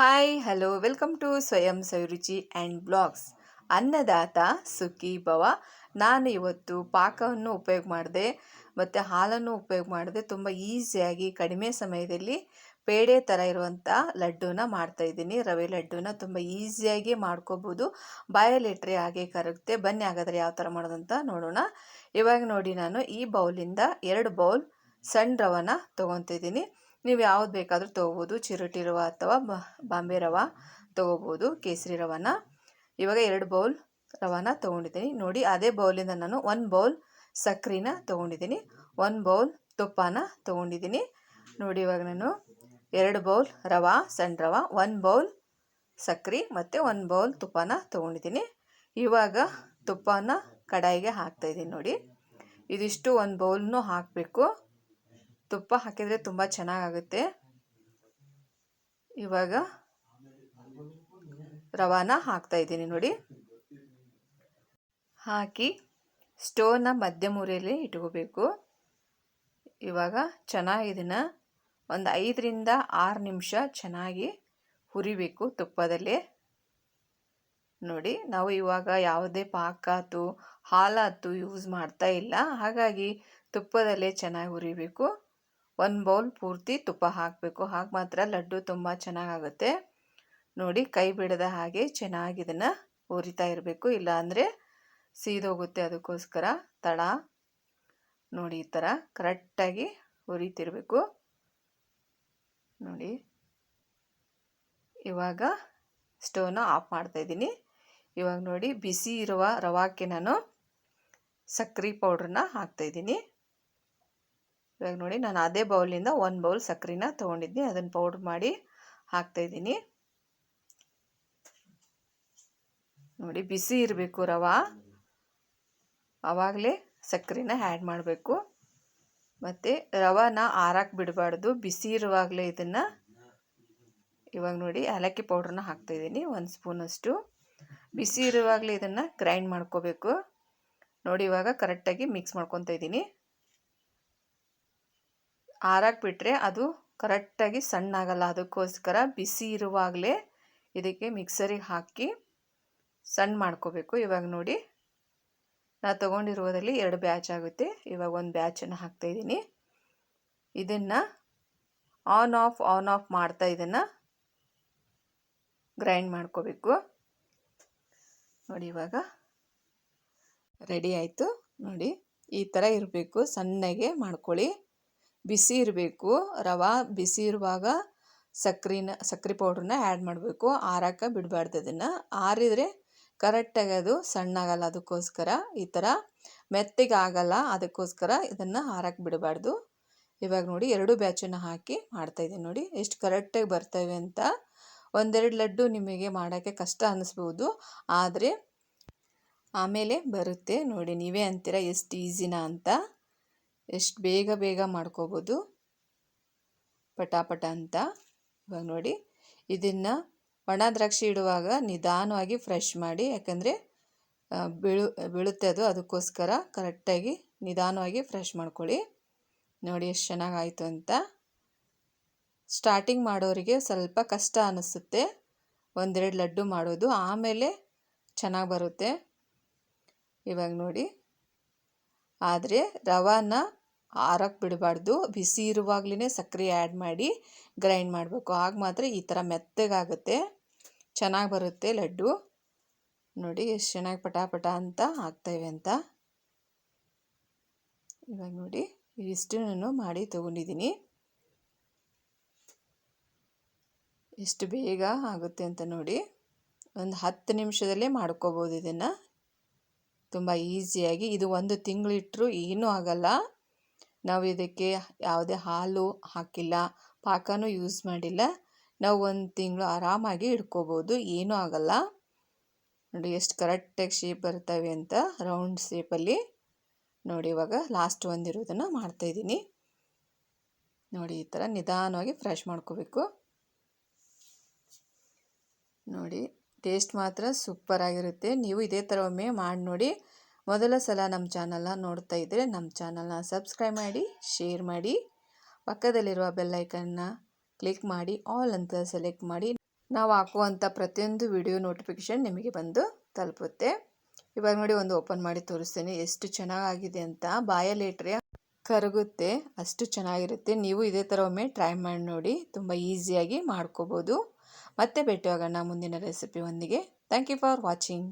Hi hello welcome to ಸ್ವಯಂ ಸವಿರುಚಿ and blogs ಅನ್ನದಾತ ಸುಖಿ ಭವ ನಾನು ಇವತ್ತು ಪಾಕವನ್ನು ಉಪಯೋಗ ಮಾಡಿದೆ, ಮತ್ತು ಹಾಲನ್ನು ಉಪಯೋಗ ಮಾಡಿದೆ, ತುಂಬ ಈಸಿಯಾಗಿ ಕಡಿಮೆ ಸಮಯದಲ್ಲಿ ಪೇಡೆ ಥರ ಇರುವಂಥ ಲಡ್ಡೂನ ಮಾಡ್ತಾಯಿದ್ದೀನಿ ರವೆ ಲಡ್ಡೂನ ತುಂಬ ಈಸಿಯಾಗಿ ಮಾಡ್ಕೋಬೋದು. ಬಾಯಲ್ಲಿಟ್ಟರೆ ಹಾಗೆ ಕರಗುತ್ತೆ. ಬನ್ನಿ ಹಾಗಾದರೆ ಯಾವ ಥರ ಮಾಡೋದಂತ ನೋಡೋಣ. ಇವಾಗ ನೋಡಿ ನಾನು ಈ ಬೌಲಿಂದ ಎರಡು ಬೌಲ್ ಸಣ್ಣ ರವನ ತೊಗೊತಿದ್ದೀನಿ. ನೀವು ಯಾವ್ದು ಬೇಕಾದರೂ ತೊಗೋಬೋದು. ಚಿರೋಟಿ ರವೆ ಅಥವಾ ಬಾಂಬೆ ರವೆ ತೊಗೋಬೋದು. ಕೇಸರಿ ರವನ. ಇವಾಗ ಎರಡು ಬೌಲ್ ರವಾನ ತೊಗೊಂಡಿದ್ದೀನಿ. ನೋಡಿ, ಅದೇ ಬೌಲಿಂದ ನಾನು ಒಂದು ಬೌಲ್ ಸಕ್ಕರೆನ ತೊಗೊಂಡಿದ್ದೀನಿ. ಒಂದು ಬೌಲ್ ತುಪ್ಪನ ತೊಗೊಂಡಿದ್ದೀನಿ. ನೋಡಿ, ಇವಾಗ ನಾನು ಎರಡು ಬೌಲ್ ರವೆ, ಸಣ್ಣ ರವೆ, ಒಂದು ಬೌಲ್ ಸಕ್ಕರೆ ಮತ್ತು ಒಂದು ಬೌಲ್ ತುಪ್ಪನ ತೊಗೊಂಡಿದ್ದೀನಿ. ಇವಾಗ ತುಪ್ಪನ ಕಡಾಯಿಗೆ ಹಾಕ್ತಾಯಿದ್ದೀನಿ ನೋಡಿ. ಇದಿಷ್ಟು ಒಂದು ಬೌಲ್ನೂ ಹಾಕಬೇಕು. ತುಪ್ಪ ಹಾಕಿದರೆ ತುಂಬ ಚೆನ್ನಾಗಾಗುತ್ತೆ. ಇವಾಗ ರವಾನ ಹಾಕ್ತಾ ಇದ್ದೀನಿ ನೋಡಿ. ಹಾಕಿ ಸ್ಟೋವ್ನ ಮಧ್ಯಮೂರೆಯಲ್ಲಿ ಇಟ್ಕೋಬೇಕು. ಇವಾಗ ಚೆನ್ನಾಗಿ ಇದನ್ನು ಒಂದು ಐದರಿಂದ ಆರು ನಿಮಿಷ ಚೆನ್ನಾಗಿ ಹುರಿಬೇಕು ತುಪ್ಪದಲ್ಲಿ. ನೋಡಿ, ನಾವು ಇವಾಗ ಯಾವುದೇ ಪಾಕಾತು ಹಾಲಾತು ಯೂಸ್ ಮಾಡ್ತಾ ಇಲ್ಲ. ಹಾಗಾಗಿ ತುಪ್ಪದಲ್ಲೇ ಚೆನ್ನಾಗಿ ಹುರಿಬೇಕು. ಒಂದು ಬೌಲ್ ಪೂರ್ತಿ ತುಪ್ಪ ಹಾಕಬೇಕು. ಹಾಗೆ ಮಾತ್ರ ಲಡ್ಡು ತುಂಬ ಚೆನ್ನಾಗಾಗುತ್ತೆ. ನೋಡಿ, ಕೈ ಬಿಡದ ಹಾಗೆ ಚೆನ್ನಾಗಿ ಇದನ್ನು ಉರಿತಾ ಇರಬೇಕು. ಇಲ್ಲಾಂದರೆ ಸೀದೋಗುತ್ತೆ ಅದಕ್ಕೋಸ್ಕರ ತಳ. ನೋಡಿ, ಈ ಥರ ಕರೆಕ್ಟಾಗಿ ಉರಿತಿರಬೇಕು. ನೋಡಿ, ಇವಾಗ ಸ್ಟವ್ನ ಆಫ್ ಮಾಡ್ತಾಯಿದ್ದೀನಿ ಇವಾಗ ನೋಡಿ, ಬಿಸಿ ಇರುವ ರವಾಕ್ಕೆ ನಾನು ಸಕ್ಕರೆ ಪೌಡ್ರನ್ನ ಹಾಕ್ತಾಯಿದ್ದೀನಿ ಇವಾಗ ನೋಡಿ ನಾನು ಅದೇ ಬೌಲಿಂದ ಒಂದು ಬೌಲ್ ಸಕ್ಕರೆನ ತೊಗೊಂಡಿದ್ದೀನಿ ಅದನ್ನು ಪೌಡ್ರ್ ಮಾಡಿ ಹಾಕ್ತಾಯಿದ್ದೀನಿ ನೋಡಿ ಬಿಸಿ ಇರಬೇಕು ರವೆ. ಆವಾಗಲೇ ಸಕ್ಕರೆನ ಆ್ಯಡ್ ಮಾಡಬೇಕು. ಮತ್ತು ರವಾನ ಆರಕ್ಕೆ ಬಿಡಬಾರ್ದು. ಬಿಸಿ ಇರುವಾಗಲೇ ಇದನ್ನು. ಇವಾಗ ನೋಡಿ ಏಲಕ್ಕಿ ಪೌಡ್ರನ್ನ ಹಾಕ್ತಾಯಿದ್ದೀನಿ ಒಂದು ಸ್ಪೂನಷ್ಟು ಬಿಸಿ ಇರುವಾಗಲೇ ಇದನ್ನು ಗ್ರೈಂಡ್ ಮಾಡ್ಕೋಬೇಕು. ನೋಡಿ ಇವಾಗ ಕರೆಕ್ಟಾಗಿ ಮಿಕ್ಸ್ ಮಾಡ್ಕೊತಾ ಇದ್ದೀನಿ. ಬಿಟ್ಟರೆ ಅದು ಕರೆಕ್ಟಾಗಿ ಸಣ್ಣ ಆಗಲ್ಲ ಅದಕ್ಕೋಸ್ಕರ ಬಿಸಿ ಇರುವಾಗಲೇ ಇದಕ್ಕೆ ಮಿಕ್ಸರಿಗೆ ಹಾಕಿ ಸಣ್ಣ ಮಾಡ್ಕೋಬೇಕು. ಇವಾಗ ನೋಡಿ, ನಾ ತೊಗೊಂಡಿರುವುದರಲ್ಲಿ ಎರಡು ಬ್ಯಾಚ್ ಆಗುತ್ತೆ. ಇವಾಗ ಒಂದು ಬ್ಯಾಚನ್ನು ಹಾಕ್ತಾಯಿದ್ದೀನಿ ಇದನ್ನು ಆನ್ ಆಫ್ ಆನ್ ಆಫ್ ಮಾಡ್ತಾ ಇದನ್ನು ಗ್ರೈಂಡ್ ಮಾಡ್ಕೋಬೇಕು. ನೋಡಿ ಇವಾಗ ರೆಡಿ ಆಯಿತು. ನೋಡಿ, ಈ ಥರ ಇರಬೇಕು. ಸಣ್ಣಗೆ ಮಾಡ್ಕೊಳ್ಳಿ. ಬಿಸಿ ಇರಬೇಕು, ರವೆ ಬಿಸಿ ಇರುವಾಗ ಸಕ್ರೆನ ಸಕ್ಕರೆ ಪೌಡ್ರನ್ನ ಆ್ಯಡ್ ಮಾಡಬೇಕು. ಆರಾಕ ಬಿಡಬಾರ್ದು ಅದನ್ನು. ಆರಿದರೆ ಕರೆಕ್ಟಾಗಿ ಅದು ಸಣ್ಣಾಗಲ್ಲ ಅದಕ್ಕೋಸ್ಕರ. ಈ ಥರ ಮೆತ್ತಗೆ ಆಗಲ್ಲ ಅದಕ್ಕೋಸ್ಕರ ಇದನ್ನು ಹಾರಕ್ಕೆ ಬಿಡಬಾರ್ದು. ಇವಾಗ ನೋಡಿ ಎರಡು ಬ್ಯಾಚನ್ನು ಹಾಕಿ ಮಾಡ್ತಾಯಿದ್ದೀನಿ ನೋಡಿ. ಎಷ್ಟು ಕರೆಕ್ಟಾಗಿ ಬರ್ತವೆ ಅಂತ. ಒಂದೆರಡು ಲಡ್ಡು ನಿಮಗೆ ಮಾಡೋಕ್ಕೆ ಕಷ್ಟ ಅನ್ನಿಸ್ಬೋದು ಆದರೆ ಆಮೇಲೆ ಬರುತ್ತೆ ನೋಡಿ. ನೀವೇ ಅಂತೀರ ಎಷ್ಟು ಈಸಿನ ಅಂತ. ಎಷ್ಟು ಬೇಗ ಬೇಗ ಮಾಡ್ಕೋಬೋದು. ಪಟಾಪಟ ಅಂತ. ಇವಾಗ ನೋಡಿ. ಇದನ್ನು ಒಣ ದ್ರಾಕ್ಷಿ ಇಡುವಾಗ ನಿಧಾನವಾಗಿ ಫ್ರೆಶ್ ಮಾಡಿ, ಯಾಕಂದರೆ ಬೀಳು, ಬೀಳುತ್ತೆ ಅದು, ಅದಕ್ಕೋಸ್ಕರ ಕರೆಕ್ಟಾಗಿ ನಿಧಾನವಾಗಿ ಫ್ರೆಶ್ ಮಾಡ್ಕೊಳ್ಳಿ. ನೋಡಿ ಎಷ್ಟು ಚೆನ್ನಾಗಾಯಿತು ಅಂತ. ಸ್ಟಾರ್ಟಿಂಗ್ ಮಾಡೋರಿಗೆ ಸ್ವಲ್ಪ ಕಷ್ಟ ಅನ್ನಿಸುತ್ತೆ ಒಂದೆರಡು ಲಡ್ಡು ಮಾಡೋದು, ಆಮೇಲೆ ಚೆನ್ನಾಗಿ ಬರುತ್ತೆ. ಇವಾಗ ನೋಡಿ. ಆದರೆ ರವಾನ ಆರಕ್ಕೆ ಬಿಡಬಾರ್ದು. ಬಿಸಿ ಇರುವಾಗಲೇ ಸಕ್ಕರೆ ಆ್ಯಡ್ ಮಾಡಿ ಗ್ರೈಂಡ್ ಮಾಡಬೇಕು. ಆಗ ಮಾತ್ರ ಈ ಥರ ಮೆತ್ತಗಾಗುತ್ತೆ. ಚೆನ್ನಾಗಿ ಬರುತ್ತೆ ಲಡ್ಡು. ನೋಡಿ ಎಷ್ಟು ಚೆನ್ನಾಗಿ ಪಟಾಪಟ ಪಟ ಅಂತ ಆಗ್ತಾಯಿವೆ ಅಂತ. ಇವಾಗ ನೋಡಿ ಇಷ್ಟು ನಾನು ಮಾಡಿ ತೊಗೊಂಡಿದ್ದೀನಿ. ಎಷ್ಟು ಬೇಗ ಆಗುತ್ತೆ ಅಂತ ನೋಡಿ. ಒಂದು ಹತ್ತು ನಿಮಿಷದಲ್ಲೇ ಮಾಡ್ಕೋಬೋದು ಇದನ್ನು. ತುಂಬ ಈಸಿಯಾಗಿ ಇದು ಒಂದು ತಿಂಗಳಿಟ್ಟರು ಏನೂ ಆಗಲ್ಲ. ನಾವು ಇದಕ್ಕೆ ಯಾವುದೇ ಹಾಲು ಹಾಕಿಲ್ಲ, ಪಾಕನೂ ಯೂಸ್ ಮಾಡಿಲ್ಲ. ನಾವು ಒಂದು ತಿಂಗಳು ಆರಾಮಾಗಿ ಇಟ್ಕೋಬೋದು ಏನೂ ಆಗಲ್ಲ. ನೋಡಿ ಎಷ್ಟು ಕರೆಕ್ಟಾಗಿ ಶೇಪ್ ಬರ್ತವೆ ಅಂತ ರೌಂಡ್ ಶೇಪಲ್ಲಿ ನೋಡಿ ಇವಾಗ ಲಾಸ್ಟ್ ಒಂದಿರೋದನ್ನು ಮಾಡ್ತಾಯಿದ್ದೀನಿ ನೋಡಿ ಈ ಥರ ನಿಧಾನವಾಗಿ ಫ್ರೆಶ್ ಮಾಡ್ಕೋಬೇಕು. ನೋಡಿ ಟೇಸ್ಟ್ ಮಾತ್ರ ಸೂಪರ್ ಆಗಿರುತ್ತೆ. ನೀವು ಇದೇ ಥರ ಒಮ್ಮೆ ಮಾಡಿ ನೋಡಿ. ಮೊದಲ ಸಲ ನಮ್ಮ ಚಾನಲ್ನ ನೋಡ್ತಾ ಇದ್ದರೆ ನಮ್ಮ ಚಾನಲ್ನ ಸಬ್ಸ್ಕ್ರೈಬ್ ಮಾಡಿ, ಶೇರ್ ಮಾಡಿ, ಪಕ್ಕದಲ್ಲಿರುವ ಬೆಲ್ಲೈಕನ್ನ ಕ್ಲಿಕ್ ಮಾಡಿ, ಆಲ್ ಅಂತ ಸೆಲೆಕ್ಟ್ ಮಾಡಿ. ನಾವು ಹಾಕುವಂಥ ಪ್ರತಿಯೊಂದು ವಿಡಿಯೋ ನೋಟಿಫಿಕೇಷನ್ ನಿಮಗೆ ಬಂದು ತಲುಪುತ್ತೆ. ಇವಾಗ ನೋಡಿ ಒಂದು ಓಪನ್ ಮಾಡಿ ತೋರಿಸ್ತೀನಿ. ಎಷ್ಟು ಚೆನ್ನಾಗಿದೆ ಅಂತ. ಬಾಯಲ್ಲಿ ಕರಗುತ್ತೆ. ಅಷ್ಟು ಚೆನ್ನಾಗಿರುತ್ತೆ. ನೀವು ಇದೇ ಥರ ಒಮ್ಮೆ ಟ್ರೈ ಮಾಡಿ ನೋಡಿ. ತುಂಬ ಈಸಿಯಾಗಿ ಮಾಡ್ಕೋಬೋದು. ಮತ್ತೆ ಭೇಟಿಯಾಗೋಣ ಮುಂದಿನ ರೆಸಿಪಿ ಒಂದಿಗೆ. Thank you for watching.